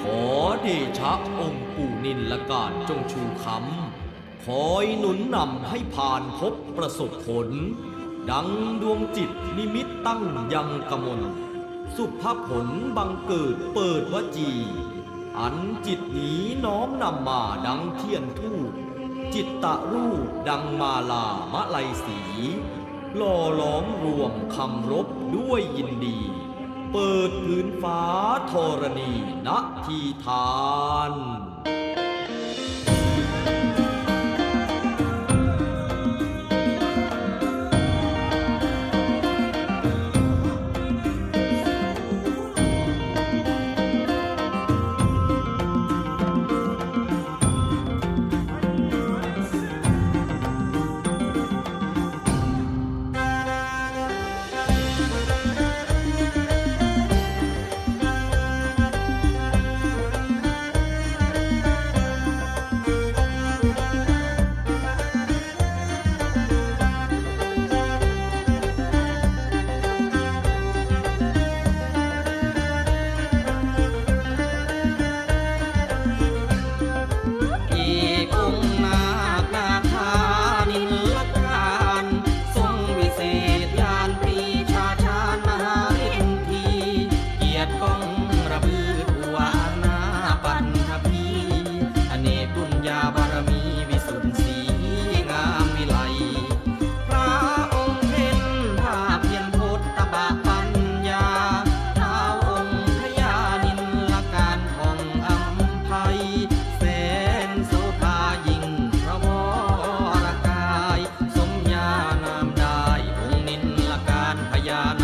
ขอเดชะองค์ปู่นินละการจงชูคำคอยหนุนนำให้ผ่านพบประสบผล ดังดวงจิตนิมิตตั้งยังกมล สุภาผลบังเกิดเปิดวจี อันจิตนี้น้อมนำมาดังเทียนทูปจิตตะรูปดังมาลามะไลสีหล่อล้อมรวมคำรบด้วยยินดี เปิดพื้นฟ้าธรณีณทีทานายา